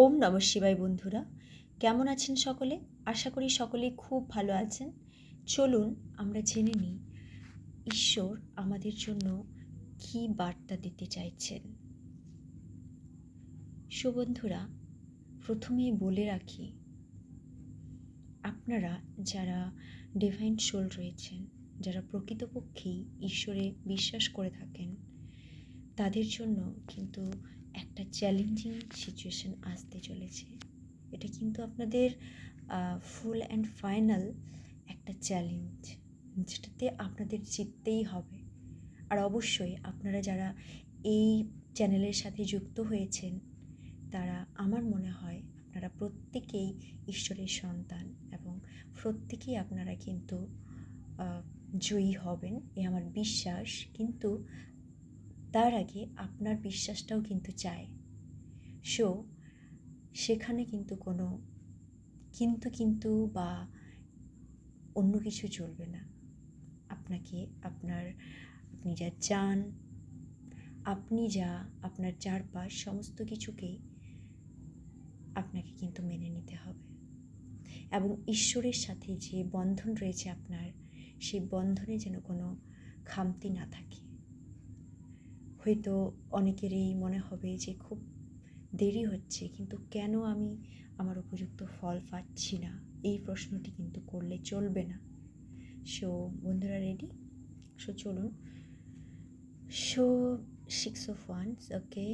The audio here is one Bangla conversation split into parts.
ওম নম শিবায় বন্ধুরা। কেমন আছেন সকলে? আশা করি সকলে খুব ভালো আছেন। চলুন আমরা জেনে নিই, ঈশ্বর আমাদের জন্য কি বার্তা দিতে চাইছেন। সুবন্ধুরা প্রথমেই বলে রাখি, আপনারা যারা ডিভাইন সোল রয়েছেন, যারা প্রকৃতপক্ষেই ঈশ্বরে বিশ্বাস করে থাকেন, তাদের জন্য কিন্তু একটা চ্যালেঞ্জিং সিচুয়েশন আসতে চলেছে। এটা কিন্তু আপনাদের ফুল অ্যান্ড ফাইনাল একটা চ্যালেঞ্জ যেটাতে আপনাদের জিততেই হবে। আর অবশ্যই আপনারা যারা এই চ্যানেলের সাথে যুক্ত হয়েছেন, তারা আমার মনে হয় আপনারা প্রত্যেকেই ঈশ্বরের সন্তান এবং প্রত্যেকেই আপনারা কিন্তু জয়ী হবেন, এ আমার বিশ্বাস। কিন্তু তার আগে আপনার বিশ্বাসটাও কিন্তু চাই। সো সেখানে কিন্তু কোনো কিন্তু কিন্তু বা অন্য কিছু চলবে না। আপনাকে আপনার, আপনি যা চান, আপনি যা, আপনার চারপাশ সমস্ত কিছুকেই আপনাকে কিন্তু মেনে নিতে হবে। এবং ঈশ্বরের সাথে যে বন্ধন রয়েছে আপনার, সেই বন্ধনে যেন কোনো খামতি না থাকে। হয়তো অনেকেরই মনে হবে যে খুব দেরি হচ্ছে, কিন্তু কেন আমি আমার উপযুক্ত ফল পাচ্ছি না? এই প্রশ্নটি কিন্তু করলে চলবে না। সো বন্ধুরা রেডি সো চলুন। So six of wands okay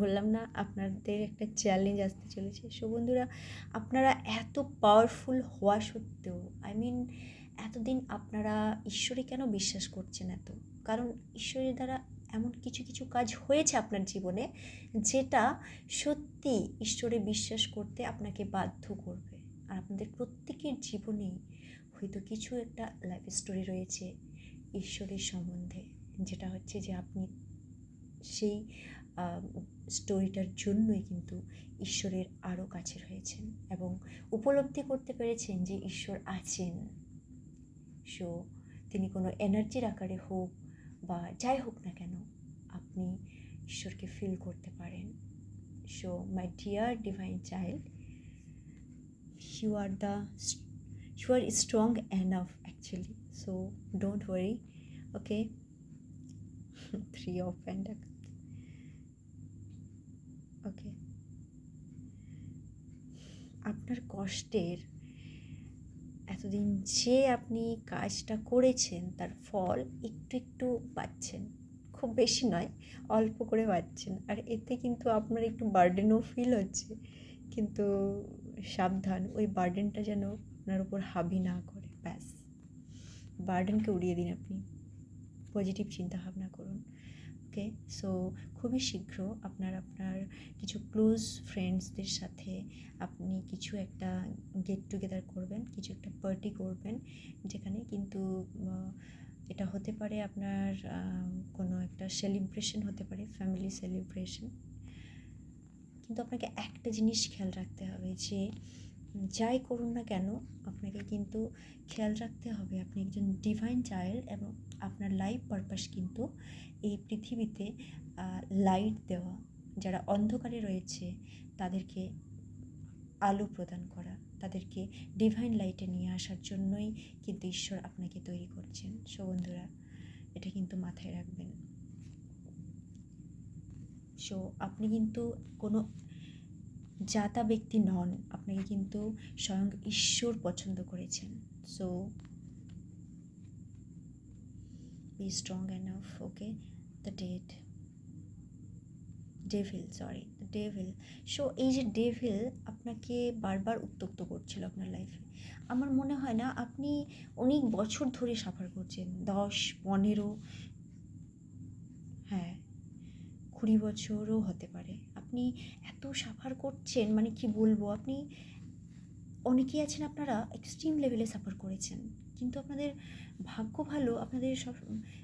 বললাম না, আপনাদের একটা চ্যালেঞ্জ আসতে চলেছে। সো বন্ধুরা, আপনারা এত পাওয়ারফুল হওয়া সত্ত্বেও আই মিন এতদিন আপনারা ঈশ্বরে কেন বিশ্বাস করছেন এত? কারণ ঈশ্বরের দ্বারা এমন কিছু কিছু কাজ হয়েছে আপনার জীবনে যেটা সত্যি ঈশ্বরে বিশ্বাস করতে আপনাকে বাধ্য করবে। আর আপনাদের প্রত্যেকের জীবনেই হয়তো কিছু একটা লাইফ স্টোরি রয়েছে ঈশ্বরের সম্বন্ধে, যেটা হচ্ছে যে আপনি সেই স্টোরিটার জন্যই কিন্তু ঈশ্বরের আরও কাছে রয়েছেন এবং উপলব্ধি করতে পেরেছেন যে ঈশ্বর আছেন। সো তিনি কোনো এনার্জির আকারে হোক বা যাই হোক না কেন, আপনি ঈশ্বরকে ফিল করতে পারেন। So my dear divine child you are the you are strong enough actually so don't worry okay three of pentacle okay আপনার কষ্টের এতদিন যে আপনি কাজটা করেছেন, তার ফল একটু একটু পাচ্ছেন। খুব বেশি নয়, অল্প করে পাচ্ছেন। আর এতে কিন্তু আপনার একটু বার্ডেনও ফিল হচ্ছে। কিন্তু সাবধান, ওই বার্ডেনটা যেন আপনার উপর হাবি না করে। ব্যাস। বার্ডেনকে উড়িয়ে দিন আপনি। পজিটিভ চিন্তা ভাবনা করুন। ওকে। সো খুবই শীঘ্র আপনার আপনার কিছু ক্লোজ ফ্রেন্ডসদের সাথে আপনি কিছু একটা গেট টুগেদার করবেন, কিছু একটা পার্টি করবেন, যেখানে কিন্তু এটা হতে পারে আপনার কোনো একটা সেলিব্রেশন হতে পারে ফ্যামিলি সেলিব্রেশন কিন্তু আপনাকে একটা জিনিস খেয়াল রাখতে হবে যে, যাই করুন না কেন, আপনাকে কিন্তু খেয়াল রাখতে হবে আপনি একজন ডিভাইন চাইল্ড এবং আপনার লাইফ পারপাস কিন্তু এই পৃথিবীতে লাইট দেওয়া, যারা অন্ধকারে রয়েছে, তাদেরকে আলো প্রদান করা, তাদেরকে ডিভাইন লাইটে নিয়ে আসার জন্যই কিন্তু ঈশ্বর আপনাকে তৈরি করছেন। সো বন্ধুরা, এটা কিন্তু মাথায় রাখবেন। সো আপনি কিন্তু কোনো জাতা ব্যক্তি নন, আপনাকে কিন্তু স্বয়ং ঈশ্বর পছন্দ করেছেন। So be strong enough okay the date devil sorry devil so এই যে ডেভিল আপনাকে বারবার উত্তক্ত করছিল আপনার লাইফে আমার মনে হয় না, আপনি অনেক বছর ধরে সাফার করছেন। দশ, পনেরো হ্যাঁ কুড়ি বছরও হতে পারে। আপনি এত সাফার করছেন মানে কি বলব? আপনি, অনেকেই আছেন আপনারা এক্সট্রিম লেভেলে সাফার করেছেন। কিন্তু আপনাদের ভাগ্য ভালো, আপনাদের সব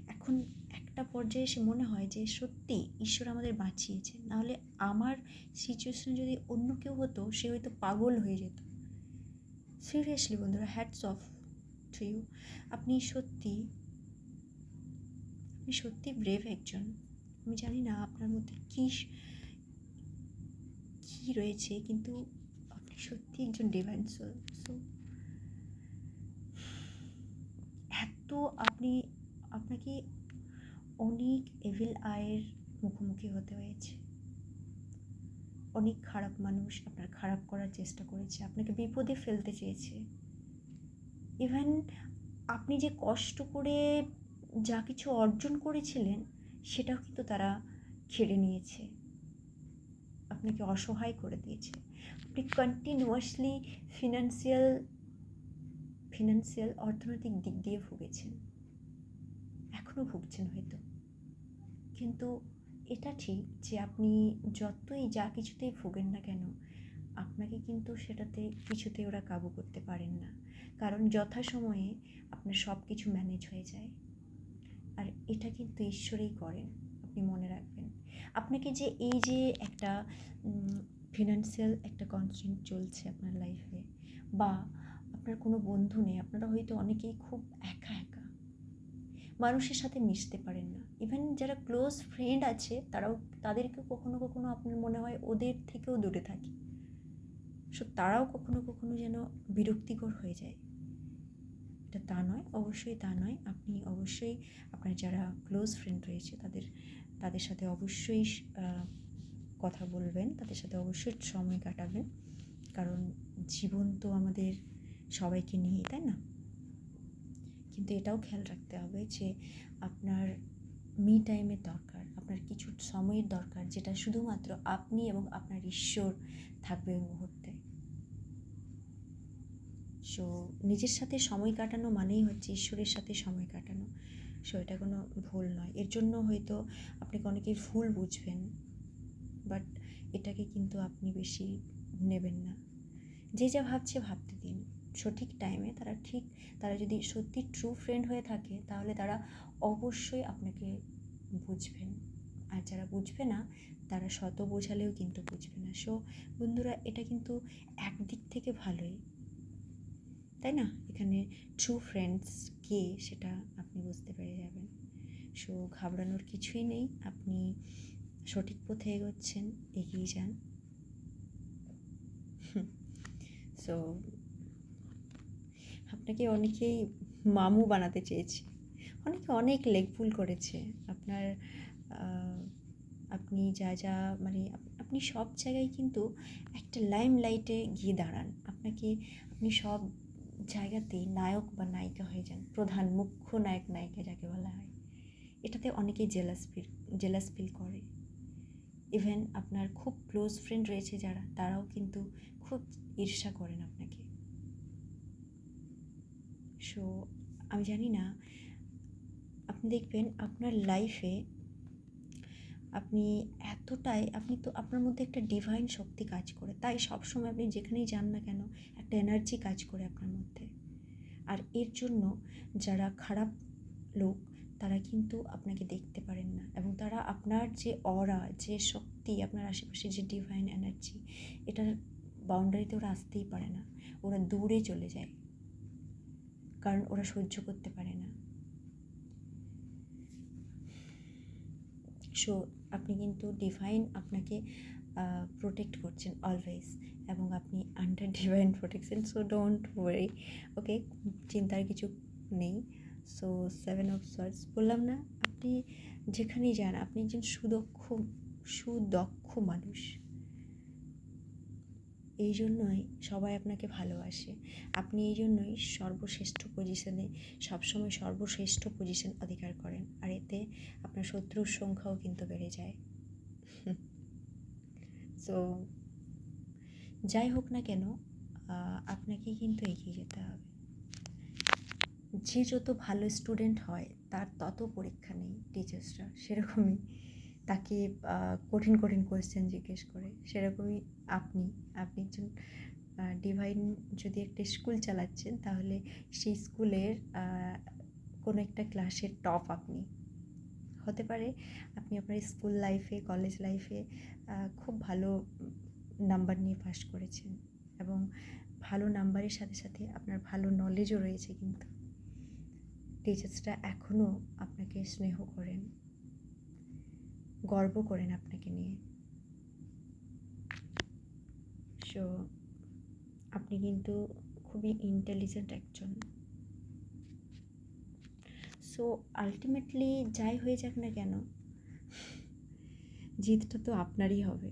এখন একটা পর্যায়ে এসে মনে হয় যে সত্যি ঈশ্বর আমাদের বাঁচিয়েছে নাহলে আমার সিচুয়েশন যদি অন্য কেউ হতো, সে হয়তো পাগল হয়ে যেত। সিরিয়াসলি বন্ধুরা হ্যাটস অফ টু ইউ আপনি সত্যি আপনি সত্যি ব্রেভ একজন। আমি জানি না আপনার মধ্যে কী কী রয়েছে, কিন্তু আপনি সত্যি একজন ডিভাইন সোল সো এত আপনি, আপনাকে অনেক এভিল আয়ের মুখোমুখি হতে হয়েছে। অনেক খারাপ মানুষ আপনার খারাপ করার চেষ্টা করেছে, আপনাকে বিপদে ফেলতে চেয়েছে। ইভেন আপনি যে কষ্ট করে যা কিছু অর্জন করেছিলেন, সেটাও কিন্তু তারা কেড়ে নিয়েছে। আপনাকে অসহায় করে দিয়েছে। আপনি কন্টিনিউয়াসলি ফিনান্সিয়াল ফিনান্সিয়াল অর্থনৈতিক দিক দিয়ে ভুগেছেন। এখনও ভুগছেন হয়তো। কিন্তু এটা ঠিক যে আপনি যতই যা কিছুতেই ভোগেন না কেন, আপনাকে কিন্তু সেটাতে কিছুতে ওরা কাবু করতে পারেন না। কারণ যথাসময়ে আপনার সব কিছু ম্যানেজ হয়ে যায়। আর এটা কিন্তু ঈশ্বরেই করেন, আপনি মনে রাখবেন। আপনাকে যে এই যে একটা ফিনান্সিয়াল একটা কনস্ট্যান্ট চলছে আপনার লাইফে বা আপনার কোনো বন্ধু নেই, আপনারা হয়তো অনেকেই খুব একা একা। মানুষের সাথে মিশতে পারেন না। ইভেন যারা ক্লোজ ফ্রেন্ড আছে, তারাও, তাদেরকেও কখনো কখনো আপনার মনে হয় ওদের থেকেও দূরে থাকে। সো তারাও কখনো কখনো যেন বিরক্তিকর হয়ে যায়। এটা তা নয়, অবশ্যই তা নয়। আপনি অবশ্যই আপনার যারা ক্লোজ ফ্রেন্ড রয়েছে, তাদের তাদের সাথে অবশ্যই কথা বলবেন। তাদের সাথে অবশ্যই সময় কাটাবেন। কারণ জীবন তো আমাদের সবাইকে নিয়ে তাই না? কিন্তু এটাও খেয়াল রাখতে হবে যে আপনার মি টাইমের দরকার, আপনার কিছু সময়ের দরকার যেটা শুধুমাত্র আপনি এবং আপনার ঈশ্বর থাকবে ওই মুহূর্তে। সো নিজের সাথে সময় কাটানো মানেই হচ্ছে ঈশ্বরের সাথে সময় কাটানো। সো এটা কোনো ভুল নয়। এর জন্য হয়তো আপনাকে অনেকেই ভুল বুঝবেন বাট এটাকে কিন্তু আপনি বেশি নেবেন না। যে যা ভাবছে ভাবতে দিন। সঠিক টাইমে তারা ঠিক, তারা যদি সত্যি ট্রু ফ্রেন্ড হয়ে থাকে, তাহলে তারা অবশ্যই আপনাকে বুঝবেন। আর যারা বুঝবে না, তারা শত বোঝালেও কিন্তু বুঝবে না। সো বন্ধুরা, এটা কিন্তু একদিক থেকে ভালোই। তাই না? এখানে ট্রু ফ্রেন্ডস কে সেটা আপনি বুঝতে পেরে যাবেন। সো ঘাবড়ানোর কিছুই নেই। আপনি সঠিক পথে এগোচ্ছেন, এগিয়ে যান। সো আপনাকে অনেকেই মামু বানাতে চেয়েছে। অনেকে অনেক লেগফুল করেছে। আপনার আপনি যা যা মানে আপনি সব জায়গায় কিন্তু একটা লাইম লাইটে গিয়ে দাঁড়ান। আপনাকে আপনি সব জায়গাতেই নায়ক বা নায়িকা হয়ে যান। প্রধান মুখ্য নায়ক, নায়িকা যাকে বলা হয়। এটাতে অনেকেই জেলাস ফিল জেলাস ফিল করে। ইভেন আপনার খুব ক্লোজ ফ্রেন্ড রয়েছে যারা, তারাও কিন্তু খুব ঈর্ষা করেন আপনাকে। সো, আমি জানি না, আপনি দেখবেন আপনার লাইফে আপনি এতটাই, আপনি তো আপনার মধ্যে একটা ডিভাইন শক্তি কাজ করে। তাই সবসময় আপনি যেখানেই যান না কেন, একটা এনার্জি কাজ করে আপনার মধ্যে। আর এর জন্য যারা খারাপ লোক, তারা কিন্তু আপনাকে দেখতে পারেন না। এবং তারা আপনার যে অরা যে শক্তি, আপনার আশেপাশে যে ডিভাইন এনার্জি এটার বাউন্ডারিতে ওরা আসতেই পারে না। ওরা দূরে চলে যায়। কারণ ওরা সহ্য করতে পারে না। সো আপনি কিন্তু ডিভাইন আপনাকে প্রোটেক্ট করছেন অলওয়েজ এবং আপনি under divine protection so don't worry okay চিন্তার কিছু নেই। সো সেভেন অফ সোয়ার্ডস বললাম না, আপনি যেখানেই যান, আপনি একজন সুদক্ষ সুদক্ষ মানুষ। এই জন্যই সবাই আপনাকে ভালোবাসে। আপনি এই জন্যই সর্বশ্রেষ্ঠ পজিশনে সবসময় সর্বশ্রেষ্ঠ পজিশন অধিকার করেন। আর এতে আপনার শত্রুর সংখ্যাও কিন্তু বেড়ে যায়। সো যাই হোক না কেন আপনাকে কিন্তু এগিয়ে যেতে হবে। যে যত ভালো স্টুডেন্ট হয়, তার তত পরীক্ষা নেই টিচার্সরা সেরকমই। তাকে কঠিন কঠিন কোয়েশ্চেন জিজ্ঞেস করে, সেরকমই আপনি আপনি একজন ডিভাইন যদি একটা স্কুল চালাচ্ছেন, তাহলে সেই স্কুলের কোনো একটা ক্লাসের টপ আপনি। হতে পারে আপনি আপনার স্কুল লাইফে কলেজ লাইফে খুব ভালো নাম্বার নিয়ে পাস করেছেন এবং ভালো নাম্বারের সাথে সাথে আপনার ভালো নলেজও রয়েছে কিন্তু। টিচার্সরা এখনও আপনাকে স্নেহ করেন। গর্ব করেন আপনাকে নিয়ে। সো আপনি কিন্তু খুবই ইন্টেলিজেন্ট একজন। সো আলটিমেটলি যাই হয়ে যাক না কেন, জিতটা তো আপনারই হবে।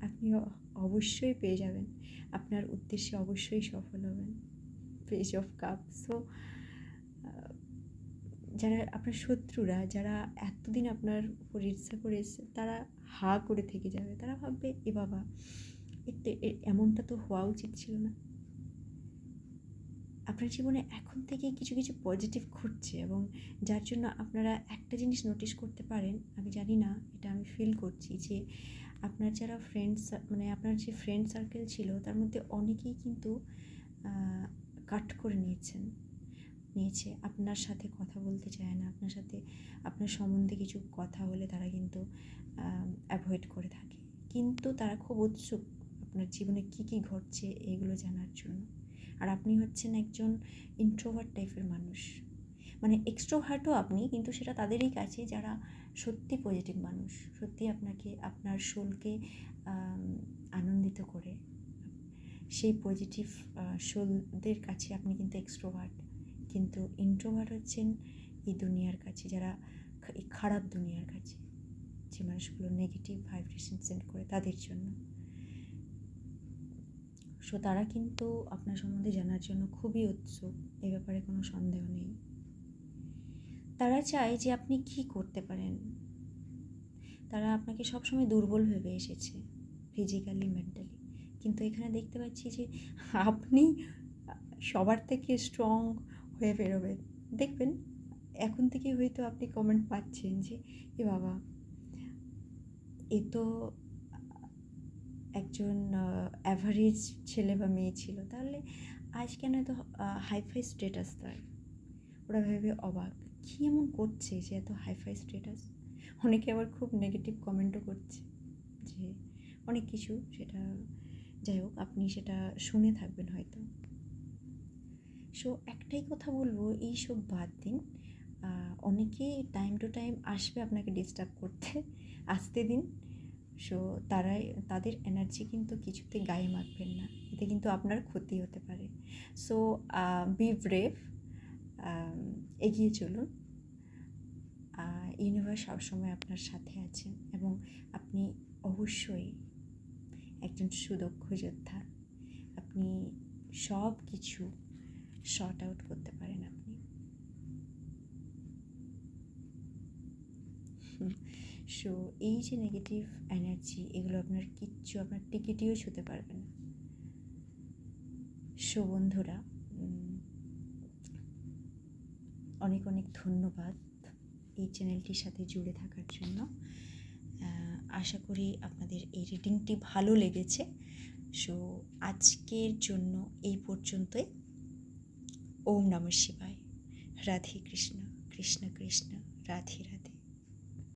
আপনি অবশ্যই পেয়ে যাবেন। আপনার উদ্দেশ্যে অবশ্যই সফল হবেন। পেজ অফ কাপ সো যারা আপনার শত্রুরা, যারা এতদিন আপনার উপর ঈর্ষা করে এসছে, তারা হা করে থেকে যাবে। তারা ভাববে, এ বাবা এতে এমনটা তো হওয়া উচিত ছিল না। আপনার জীবনে এখন থেকেই কিছু কিছু পজিটিভ ঘটছে এবং যার জন্য আপনারা একটা জিনিস নোটিস করতে পারেন, আমি জানি না, এটা আমি ফিল করছি যে আপনার যারা ফ্রেন্ডস মানে আপনার যে ফ্রেন্ড সার্কেল ছিল, তার মধ্যে অনেকেই কিন্তু কাট করে নিয়েছেন। নিয়েছে, আপনার সাথে কথা বলতে চায় না, আপনার সাথে, আপনার সম্বন্ধে কিছু কথা হলে তারা কিন্তু অ্যাভয়েড করে থাকে। কিন্তু তারা খুব উৎসুক আপনার জীবনে কী কী ঘটছে এগুলো জানার জন্য। আর আপনি হচ্ছেন একজন ইন্ট্রোভার্ট টাইপের মানুষ। মানে এক্সট্রোভার্টও আপনি, কিন্তু সেটা তাদেরই কাছে যারা সত্যি পজিটিভ মানুষ, সত্যি আপনাকে, আপনার সোলকে আনন্দিত করে। সেই পজিটিভ সোলদের কাছে আপনি কিন্তু এক্সট্রোভার্ট কিন্তু ইন্ট্রোভার্ট হচ্ছেন এই দুনিয়ার কাছে, যারা এই খারাপ দুনিয়ার কাছে। যে মানুষগুলো নেগেটিভ ভাইব্রেশন সেন্ড করে তাদের জন্য। সো তারা কিন্তু আপনার সম্বন্ধে জানার জন্য খুবই উৎসুক, এ ব্যাপারে কোনো সন্দেহ নেই। তারা চায় যে আপনি কি করতে পারেন। তারা আপনাকে সবসময় দুর্বল ভেবে এসেছে ফিজিক্যালি মেন্টালি কিন্তু এখানে দেখতে পাচ্ছি যে আপনি সবার থেকে স্ট্রং হয়ে বেরোবেন দেখবেন, এখন থেকে হয়তো আপনি কমেন্ট পাচ্ছেন যে, এ বাবা, এ তো একজন অ্যাভারেজ ছেলে বা মেয়ে ছিল। তাহলে আজ কেন এত হাইফাই স্টেটাস তার? ওরা ভেবে অবাক। কী এমন করছে যে এত হাইফাই স্টেটাস অনেকে আবার খুব নেগেটিভ কমেন্টও করছে যে, অনেক কিছু সেটা, যাই হোক, আপনি সেটা শুনে থাকবেন হয়তো। সো একটাই কথা বলব, এই সব বাদ দিন। অনেকেই টাইম টু টাইম আসবে আপনাকে ডিস্টার্ব করতে, আসতে দিন। সো তারাই তাদের এনার্জি কিন্তু কিছুতে গায়ে মাখবেন না। এতে কিন্তু আপনার ক্ষতি হতে পারে। সো বি ব্রেভ এগিয়ে চলুন। ইউনিভার্স সবসময় আপনার সাথে আছেন এবং আপনি অবশ্যই একজন সুদক্ষ যোদ্ধা। আপনি সব কিছু শর্ট আউট করতে পারেন আপনি। সো এই যে নেগেটিভ এনার্জি এগুলো আপনার কিচ্ছু, আপনার টিকিটিও ছুতে পারবে না। সো বন্ধুরা অনেক অনেক ধন্যবাদ এই চ্যানেলটির সাথে জুড়ে থাকার জন্য। আশা করি আপনাদের এই রিডিংটি ভালো লেগেছে। সো আজকের জন্য এই পর্যন্তই। ওম নমঃ শিবায়। রাধে কৃষ্ণ কৃষ্ণ কৃষ্ণ রাধে রাধে।